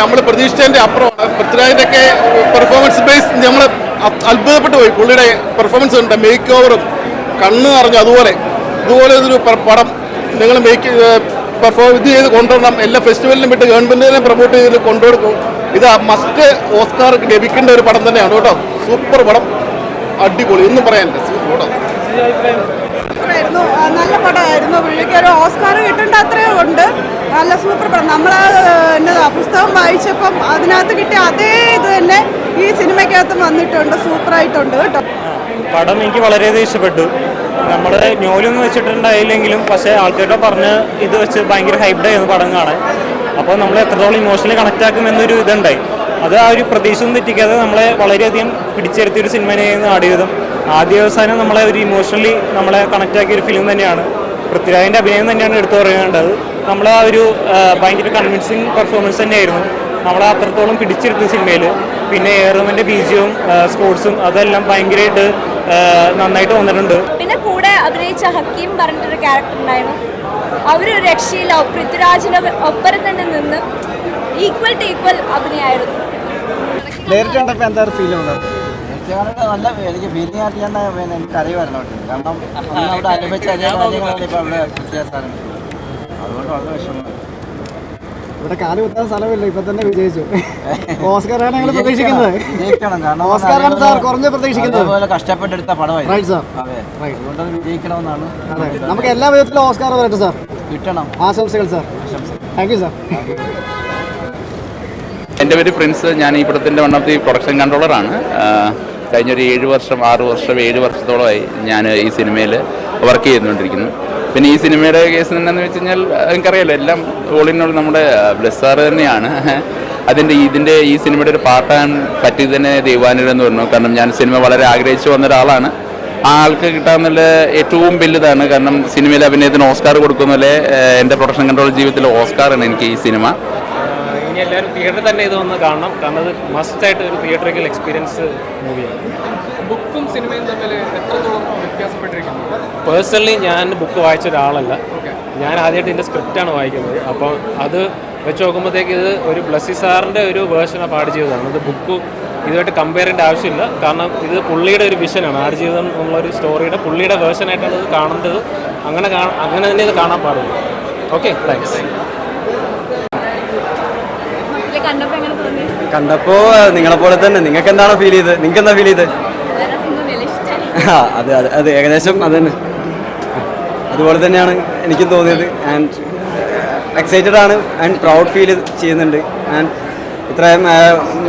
നമ്മൾ പ്രതീക്ഷിച്ചതിന്റെ അപ്പുറമാണ് പൃഥ്വിരാജിന്റെ ഒക്കെ പെർഫോമൻസ് ബേസ് നമ്മൾ അത്ഭുതപ്പെട്ടു പോയി. പുള്ളിയുടെ പെർഫോമൻസ് ഉണ്ട്. മേക്ക് ഓവറും കണ്ണ് നിറഞ്ഞു. അതുപോലെ ഇതുപോലെ ഇതൊരു പടം നിങ്ങൾ മേക്ക് പെർഫോം ഇത് ചെയ്ത് കൊണ്ടുവരണം. എല്ലാ ഫെസ്റ്റിവലിലും വിട്ട് ഗവൺമെന്റിനെ പ്രൊമോട്ട് ചെയ്ത് കൊണ്ടുകൊടുക്കും. ഇത് മസ്റ്റ് ഓസ്കാർ ലഭിക്കേണ്ട ഒരു പടം തന്നെയാണ് കേട്ടോ. സൂപ്പർ പടം. അടിപൊളി. ഒന്നും പറയാനില്ല. സൂപ്പർ പടം. പടമായിരുന്നു പുള്ളിക്ക് ഒരു ഓസ്കാർ കിട്ടേണ്ട അത്രയും ഉണ്ട്. നല്ല സൂപ്പർ പടം. നമ്മൾ എന്നതാ പുസ്തകം വായിച്ചപ്പം അതിനകത്ത് കിട്ടിയ അതേ ഇത് തന്നെ ഈ സിനിമയ്ക്കകത്ത് വന്നിട്ടുണ്ട്. സൂപ്പറായിട്ടുണ്ട് കേട്ടോ. പടം എനിക്ക് വളരെയധികം ഇഷ്ടപ്പെട്ടു. നമ്മുടെ ന്യൂലൊന്നും വെച്ചിട്ടുണ്ടായില്ലെങ്കിലും പക്ഷേ ആൾക്കാരുടെ പറഞ്ഞ് ഇത് വെച്ച് ഭയങ്കര ഹൈബ്ഡ് ആയിരുന്നു പടം കാണാൻ. അപ്പോൾ നമ്മൾ എത്രത്തോളം ഇമോഷണലി കണക്ട് ആക്കും എന്നൊരു ഇതുണ്ടായി. അത് ആ ഒരു പ്രതീക്ഷ ഒന്നും തെറ്റിക്കാതെ നമ്മളെ വളരെയധികം പിടിച്ചെടുത്തിയൊരു സിനിമയിൽ സിനിമയായിരുന്നു ആടിയതും. ആദ്യ അവസാനം നമ്മളെ ഒരു ഇമോഷണലി നമ്മളെ കണക്ട് ആക്കിയ ഒരു ഫിലിം തന്നെയാണ്. പൃഥ്വിരാജിന്റെ അഭിനയം തന്നെയാണ് എടുത്തു പറയേണ്ടത്. നമ്മൾ ആ ഒരു ഭയങ്കര കൺവിൻസിങ് പെർഫോമൻസ് തന്നെയായിരുന്നു. നമ്മളെ അത്രത്തോളം പിടിച്ചെടുത്ത സിനിമയിൽ പിന്നെ ഏറുമന്റെ ബീജവും സ്പോർട്സും അതെല്ലാം ഭയങ്കരമായിട്ട് നന്നായിട്ട് വന്നിട്ടുണ്ട്. പിന്നെ കൂടെ അഭിനയിച്ച ഹക്കീം പറഞ്ഞിട്ടൊരു ക്യാരക്ടർ ഉണ്ടായിരുന്നു. അവരൊരു രക്ഷയില്ല. പൃഥ്വിരാജിന് ഒപ്പരം തന്നെ നിന്ന് ഈക്വൽ ടു ഈക്വൽ അഭിനയായിരുന്നു. നേരിട്ട് കണ്ടപ്പോൾ എന്താ ഫീൽ ഉണ്ട് എനിക്കാണെങ്കിൽ നല്ല എനിക്ക് ഫീലിംഗ് ആയിട്ട് ഞാൻ പിന്നെ എനിക്ക് അറിയുമായിരുന്നു കാരണം അന്ന് അവിടെ അനുഭവിച്ച അതേ കാര്യങ്ങളാണ് ഇപ്പോൾ അവിടെ വ്യത്യാസമാണ് അതുകൊണ്ട് വളരെ വിഷമമാണ് ഇവിടെ കാൽ കുത്താൻ സ്ഥലമില്ല ഇപ്പൊ തന്നെ വിജയിച്ചു. ഓസ്കാറാണ് ഞങ്ങൾ പ്രതീക്ഷിക്കുന്നത്. ജയിക്കണം. കാരണം ഓസ്കാറാണ് സാർ കുറഞ്ഞ പ്രതീക്ഷിക്കുന്നത്. അതേപോലെ കഷ്ടപ്പെട്ടെടുത്ത പടമായി റൈറ്റ് സാർ അതെ. അതുകൊണ്ട് അത് വിജയിക്കണമെന്നാണ് അതെ. നമുക്ക് എല്ലാ വിധത്തിലും ഓസ്കാർ വരട്ടെ സാർ കിട്ടണം. ആശംസകൾ സാർ താങ്ക് യു സാർ എന്റെ പേര് പ്രിൻസ്. ഞാൻ ഈ പടത്തിന്റെ വൺ ഓഫ് ദി പ്രൊഡക്ഷൻ കൺട്രോളറാണ്. കഴിഞ്ഞൊരു ഏഴ് വർഷം ആറ് വർഷം ഏഴ് വർഷത്തോളമായി ഞാൻ ഈ സിനിമയിൽ വർക്ക് ചെയ്തുകൊണ്ടിരിക്കുന്നു. പിന്നെ ഈ സിനിമയുടെ കേസ് എന്താണെന്ന് വെച്ച് കഴിഞ്ഞാൽ എനിക്കറിയാലോ എല്ലാം ഓൾ ഇൻ ഓൾ നമ്മുടെ ബ്ലസ്സാർ തന്നെയാണ്. അതിന്റെ ഇതിന്റെ ഈ സിനിമയുടെ ഒരു പാട്ടാൻ പറ്റിയത് തന്നെ ദൈവാനുഗ്രഹം എന്ന് പറഞ്ഞു. കാരണം ഞാൻ സിനിമ വളരെ ആഗ്രഹിച്ചു വന്ന ഒരാളാണ്. ആ ആൾക്ക് കിട്ടാന്നുള്ള ഏറ്റവും വലുതാണ്. കാരണം സിനിമയിൽ അഭിനയത്തിന് ഓസ്കാർ കൊടുക്കുന്നതിലെ എന്റെ പ്രൊഡക്ഷൻ കൺട്രോൾ ജീവിതത്തിലെ ഓസ്കാറാണ് എനിക്ക് ഈ സിനിമ. ഇനി എല്ലാവരും തിയേറ്ററിൽ തന്നെ ഇത് വന്ന് കാണണം. കാരണം അത് മസ്റ്റായിട്ട് ഒരു തിയേറ്ററിക്കൽ എക്സ്പീരിയൻസ് മൂവിയാണ് ബുക്കും സിനിമയും തമ്മിൽ എത്രത്തോളം വ്യത്യാസപ്പെട്ടിരിക്കുന്നു? പേഴ്സണലി ഞാൻ ബുക്ക് വായിച്ച ഒരാളല്ല. ഞാൻ ആദ്യമായിട്ട് ഇതിന്റെ സ്ക്രിപ്റ്റാണ് വായിക്കുന്നത്. അപ്പോൾ അത് വെച്ച് നോക്കുമ്പോഴത്തേക്ക് ഇത് ഒരു ബ്ലസ്സി സാറിന്റെ ഒരു വേർഷനാണ് പാട് ചെയ്തതാണ് അത് ഇത് ബുക്ക് ഇതുമായിട്ട് കമ്പയർ ചെയ്യേണ്ട ആവശ്യമില്ല. കാരണം ഇത് പുള്ളിയുടെ ഒരു വിഷനാണ് ആട് ജീവിതം എന്നുള്ള ഒരു സ്റ്റോറിയുടെ പുള്ളിയുടെ വേർഷനായിട്ടാണ് ഇത് കാണേണ്ടത്. അങ്ങനെ അങ്ങനെ തന്നെ ഇത് കാണാൻ പാടുള്ളൂ. ഓക്കെ താങ്ക്സ് കണ്ടപ്പോ നിങ്ങളെ പോലെ തന്നെ. നിങ്ങൾക്ക് എന്താണ് ഫീൽ ചെയ്ത് നിങ്ങൾക്ക് എന്താ ഫീൽ ചെയ്ത് അതെ ആ അത് അത് അത്. ഏകദേശം അത് തന്നെ. അതുപോലെ തന്നെയാണ് എനിക്കും തോന്നിയത്. ആൻഡ് എക്സൈറ്റഡ് ആണ് ആൻഡ് പ്രൗഡ് ഫീൽ ചെയ്യുന്നുണ്ട്. ആൻഡ് ഇത്രയും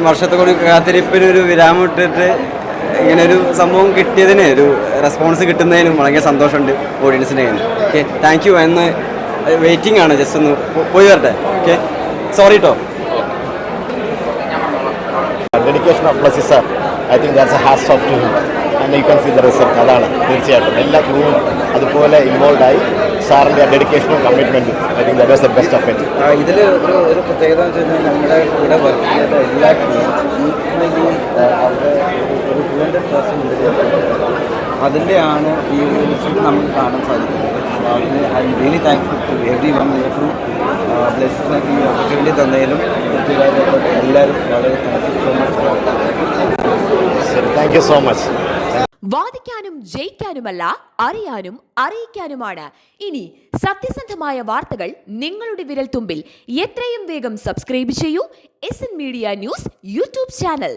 വർഷത്തെ കൂടി കാത്തിരിപ്പിന് ഒരു വിരാമം ഇട്ടിട്ട് ഇങ്ങനെ ഒരു സംഭവം കിട്ടിയതിന് ഒരു റെസ്പോൺസ് കിട്ടുന്നതിനും വളരെ സന്തോഷമുണ്ട് ഓഡിയൻസിന്റെ കയ്യിൽ ഓക്കെ താങ്ക് യു എന്ന് വെയിറ്റിംഗ് ആണ്. ജസ്റ്റ് ഒന്ന് പോയി വരട്ടെ. ഓക്കെ സോറി കേട്ടോ dedication of plus sir I think that's a hats off to him and you can see the result അതാണ് തീർച്ചയായിട്ടും. എല്ലാ ക്രൂവും അതുപോലെ ഇൻവോൾവ് ആയി സാറിന്റെ ഡെഡിക്കേഷനും കമ്മിറ്റ്മെന്റും I think that was the best of it ഇതിൽ ഒരു ഒരു പ്രത്യേകത എന്ന് വെച്ച് കഴിഞ്ഞാൽ നമ്മുടെ കൂടെ വർക്ക് ചെയ്ത എല്ലാ ക്രൂവും അവിടെ ഒരു ടു ഹൺഡ്രഡ് പെർസെന്റ് അതിന്റെയാണ് ഈ ഒരു റിസൾട്ട് നമുക്ക് കാണാൻ സാധിക്കുന്നത്. അതിന് I M to everyone ഏറ്റവും ബ്ലെസ്സിനായിട്ട് ഈ ഓപ്പർച്യൂണിറ്റി തന്നതിലും എല്ലാവരും വളരെ താങ്ക് യു സോ മച്ച് ശരി താങ്ക് യു സോ മച്ച് വാദിക്കാനും ജയിക്കാനുമല്ല അറിയാനും അറിയിക്കാനുമാണ്. ഇനി സത്യസന്ധമായ വാർത്തകൾ നിങ്ങളുടെ വിരൽ തുമ്പിൽ എത്രയും വേഗം സബ്സ്ക്രൈബ് ചെയ്യൂ. S media news YouTube channel.